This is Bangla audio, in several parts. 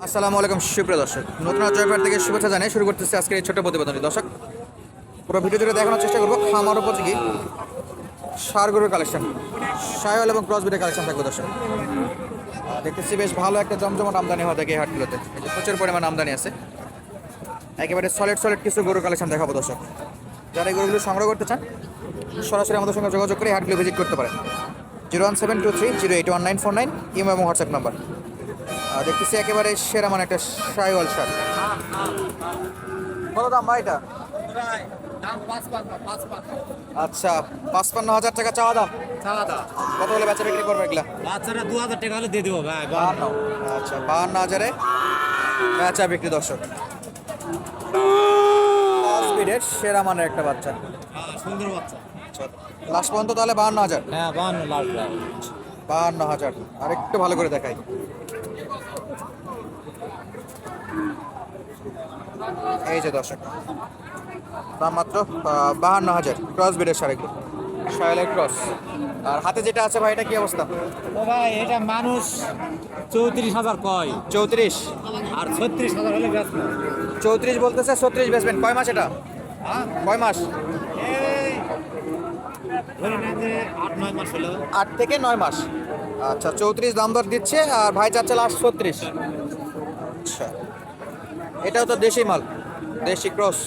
আসসালামু আলাইকুম, সুপ্রিয় দর্শক। নতুন জয়পার থেকে শুভেচ্ছা জানিয়ে শুরু করতেছি আজকের এই ছোট্ট প্রতিবেদনটি। দর্শক, পুরো ভিডিও জুড়ে দেখানোর চেষ্টা করব খামার উপযোগী সারগরুর কালেকশন সায়ল এবং ক্রসবিটের কালেকশন থাকবে দর্শক। দেখতেছি বেশ ভালো একটা জমজমাট আমদানি হওয়া থাকে এই হাটগুলোতে। প্রচুর পরিমাণ আমদানি আছে। একেবারে সলিড সলিড কিছু গরুর কালেকশন দেখাবো দর্শক। যারা এই গরুগুলো সংগ্রহ করতে চান, সরাসরি আমাদের সঙ্গে যোগাযোগ করে হাটগুলো ভিজিট করতে পারেন। Zero one seven two three zero eight one nine four nine, imo এবং হোয়াটসঅ্যাপ নাম্বার। দেখতেছি একেবারে সেরা মানে একটা সাইওয়াল শার্ট কত দাম ভাই এটা? আচ্ছা পাঁচপান্ন হাজার টাকা চাওয়া দাম। কত হলে বেচা বিক্রি করবে এগুলা? বাচ্চারা দু হাজার টাকা হলে দিয়ে দেবো ভাই বাহান্ন আচ্ছা বাহান্ন হাজারে বেচা বিক্রি দর্শক। স্পিডের সেরা মানের একটা বাচ্চা। সুন্দর বাচ্চা লাস্ট পর্যন্ত তাহলে বাহান্ন হাজার। হ্যাঁ বাহান্ন লাখ বাহান্ন হাজার। আর একটু ভালো করে দেখাই। এই যে দর্শক দাম মাত্র বাহান্ন হাজার। ক্রস বিডের সারেগুলো শায়লের ক্রস আর হাতে যেটা আছে ভাই এটা কি অবস্থা? ও ভাই এটা মানুষ চৌত্রিশ হাজার কয়? চৌত্রিশ। আর ছত্রিশ হাজার হলে চৌত্রিশ বলতেছে ছত্রিশ বেচবেন কয় মাস এটা? হ্যাঁ? কয় মাস? আট থেকে নয় মাস। আচ্ছা চৌত্রিশ দাম দর দিচ্ছে আর ভাই চাচ্ছে লাস্ট ছত্রিশ। আচ্ছা। এটাও তো দেশি মাল দেশি ক্রস।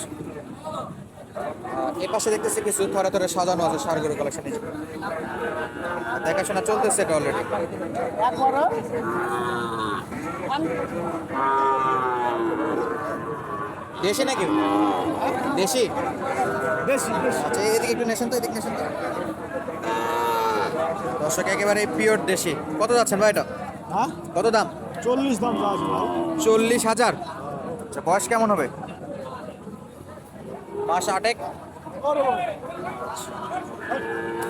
এ পাশে দেখতেছি কিছু থরে থরে সাজানো আছে সারগুলো কালেকশন দেখাশোনা চলতেছে এটা অলরেডি দেশি নাকি? দেশি? আচ্ছা এদিকে একটু নেশন তো এদিকে নেশন তো। দর্শক একেবারে পিওর দেশি। কত যাচ্ছেন ভাই এটা? হ্যাঁ? কত দাম? চল্লিশ দাম চল্লিশ হাজার। আচ্ছা বয়স কেমন হবে? মাস আটেক?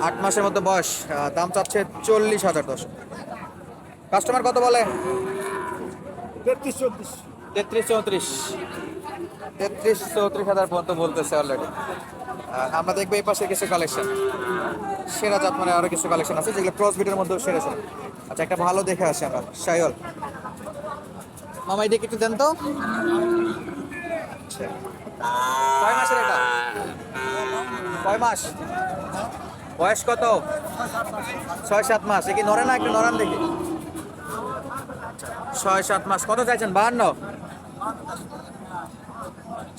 আট মাসের মতো বয়স। দাম চাচ্ছে চল্লিশ হাজার দশ। কাস্টমার কত বলে? তেত্রিশ চব্বিশ তেত্রিশ চৌত্রিশ। তেত্রিশ চৌত্রিশ হাজার পর্যন্ত বলতেছে অলরেডি আমরা দেখব এই পাশে কিছু কালেকশন সেরা জাত মানে আরও কিছু কালেকশন আছে যেগুলো ক্রস বিটের মধ্যেও সেরা সেরা আচ্ছা একটা ভালো দেখে আসি আমরা। সাইল মামা এদিকে একটু দেন তো। আচ্ছা। কয় মাসের এটা? কয় মাস? বয়স কত? ছয় সাত মাস। এ কি নরে না একটু নরান দেখি। ছয় সাত মাস। কত চাইছেন? বাহান্ন।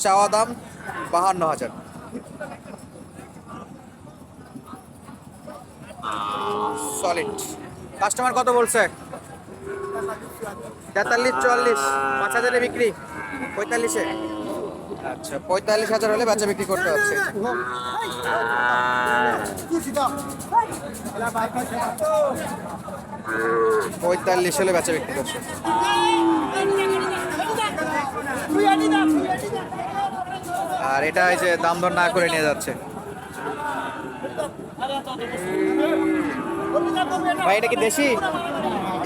চাওয়া দাম বাহান্ন হাজার। সলিড। কাস্টমার কত বলছে? তেতাল্লিশ, চুয়াল্লিশ। পাঁচ হাজারে বিক্রি। পঁয়তাল্লিশে। আচ্ছা পঁয়তাল্লিশ হাজার হলে বাচ্চা বিক্রি করতে হচ্ছে। পঁয়তাল্লিশ হলে বাচ্চা বিক্রি করছে। আর এটা এই যে দাম দর না করে নিয়ে যাচ্ছে। ভাই, এটা কি দেশি?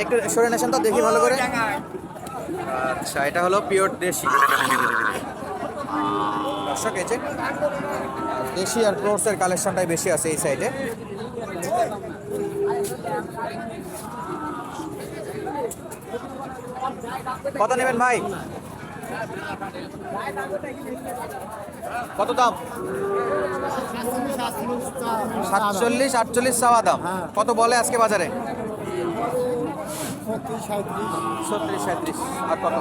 একটু সরে নেছেন তো দেখি ভালো করে। আচ্ছা এটা হলো পিওর দেশি। দর্শক এই যে দেশি আর ক্রোর্সের কালেকশনটাই বেশি আছে এই সাইডে কত নেবেন ভাই? কত দাম? সাতচল্লিশ আটচল্লিশ চাওয়া দাম। কত বলে আজকে বাজারে? ছত্রিশ সাঁত্রিশ আর কত?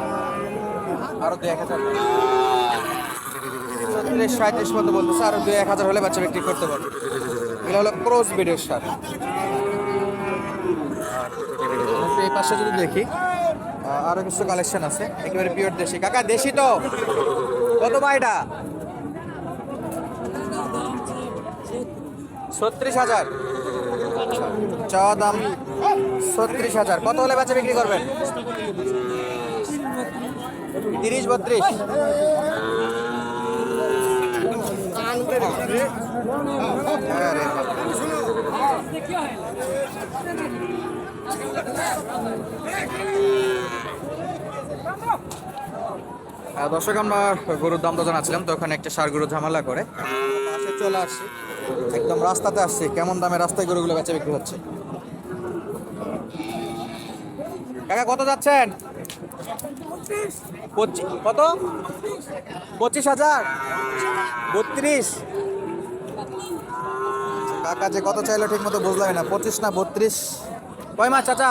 আরও দুই এক হাজার। ছত্রিশ সাঁত্রিশ মতো বলতেছে আরও দুই এক হাজার হলে বাচ্চা বিক্রি করতে পারবে। এগুলো হলো ক্রস বিডের সার এই পাশে যদি দেখি আহ, আরও কিছু কালেকশন আছে। একেবারে পিওর দেশি। কাকা দেশি তো? কত এটা? ছত্রিশ হাজার। চাওয়া দাম ছত্রিশ হাজার। কত হলে বেচা বিক্রি করবেন? তিরিশ, বত্রিশ? দর্শক, আমরা গরুর দাম তো জানাচ্ছিলাম তো ওখানে একটা সার গরু ঝামেলা করে। চলে আসছি, একদম রাস্তাতে আসছি। কেমন দামে রাস্তায় গরুগুলো বেচা বিক্রি হচ্ছে? কাকা কত যাচ্ছেন? কত? পঁচিশ হাজার? বত্রিশ? কাকা যে কত চাইলো ঠিক মতো বুঝলাম না পঁচিশ না বত্রিশ? কয় মাস চাচা?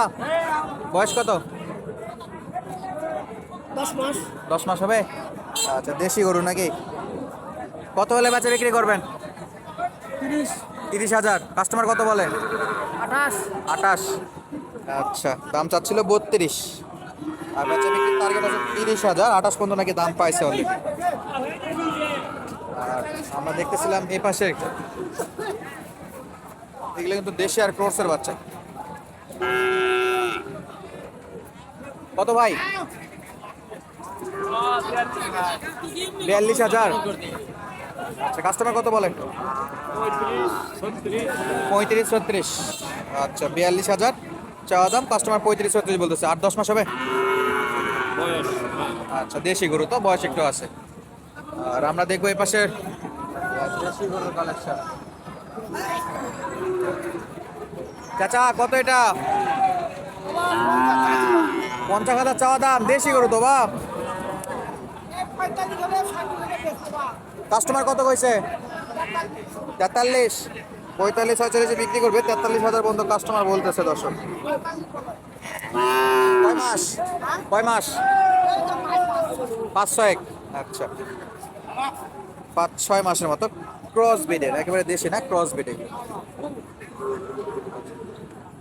বয়স কত? দশ মাস। দশ মাস হবে? আচ্ছা দেশি গরু নাকি? কত হলে বেচা বিক্রি করবেন? তিরিশ। তিরিশ হাজার। কাস্টমার কত বলে? আঠাশ। আঠাশ। আচ্ছা দাম চাচ্ছিল বত্রিশ। আর বেচা বিক্রির টার্গেট আছে তিরিশ হাজার, আঠাশ পর্যন্ত নাকি দাম পাইছে অলরেডি আর আমরা দেখতেছিলাম এই পাশে। এগুলো কিন্তু দেশি আর ক্রোর্সের বাচ্চা। কত ভাই? বিয়াল্লিশ হাজার। আচ্ছা কাস্টমার কত বলে পঁয়ত্রিশ, ছত্রিশ। আচ্ছা বিয়াল্লিশ হাজার। চাওয়া দাম কাস্টমার পঁয়ত্রিশ ছত্রিশ বলতেছে। আট দশ মাস হবে? আচ্ছা দেশি গরু তো বয়স একটু আছে। আর আমরা দেখব এই পাশে দেশি গরুর কালেকশন চাচা কত এটা? পঞ্চাশ হাজার চাওয়া দাম দেশি গরু তো বাপ। কাস্টমার কত কইছে? তেতাল্লিশ। পঁয়তাল্লিশ ছয়চল্লিশে বিক্রি করবে তেতাল্লিশ হাজার পর্যন্ত কাস্টমার বলতেছে দর্শক। কয় মাস? কয় মাস? পাঁচ ছয় আচ্ছা। পাঁচ ছয় মাসের মতো ক্রস বিডের একেবারে দেশে না ক্রস বিডে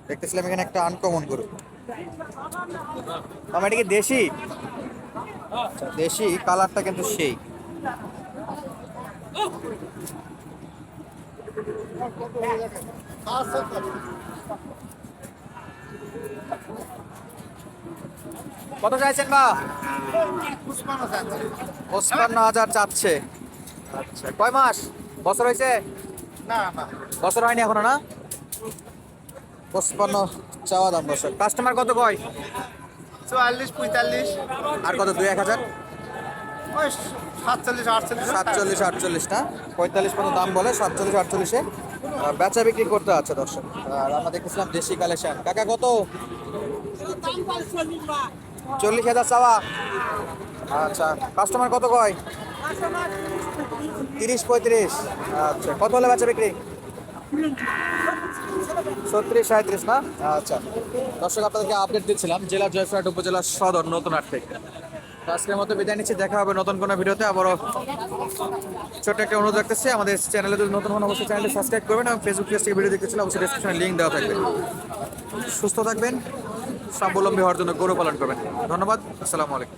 দেখতেছিলাম এখানে একটা আনকমন গরু। আমার এটা কি দেশি? আচ্ছা, দেশি কালারটা কিন্তু সেই। কত চাইছেন বা? পঁচপান্ন হাজার চাচ্ছে। আচ্ছা কয় মাস? বছর হয়েছে? বছর হয়নি এখনও না? পঁচপান্ন চাওয়া দাম বছর কাস্টমার কত কয়? চুয়াল্লিশ পঁয়তাল্লিশ। আর কত দুই এক হাজার? সাতচল্লিশ, আটচল্লিশ না পঁয়তাল্লিশ পর্যন্ত দাম বলে সাতচল্লিশ, আটচল্লিশে। বেচা বিক্রি করতে আছে দর্শক। আর আমরা দেখেছিলাম দেশি কালেকশন। কাকা, কত? চল্লিশ হাজার চাওয়া। আচ্ছা কাস্টমার কত কয়? তিরিশ পঁয়ত্রিশ। আচ্ছা কত হলে বেচা বিক্রি? ছত্রিশ সাঁত্রিশ না? আচ্ছা। দর্শক, আপনাদেরকে আপডেট দিচ্ছিলাম। জেলা জয়ফ্রাট উপজেলা সদর, নতুন হাট থেকে। আজকের মতো বিদায় নিচ্ছি, দেখা হবে নতুন কোনো ভিডিওতে, আবারও ছোট্ট একটা অনুরোধ রাখতেছি। আমাদের চ্যানেলে যদি নতুন কোনো অবশ্যই চ্যানেলটি সাবস্ক্রাইব করবেন এবং ফেসবুক পেজ থেকে ভিডিও দেখতেছিল অবশ্যই ডিসক্রিপশনে লিঙ্ক দেওয়া থাকবে। সুস্থ থাকবেন, স্বাবলম্বী হওয়ার জন্য গৌরব পালন করবেন। ধন্যবাদ, আসসালামু আলাইকুম।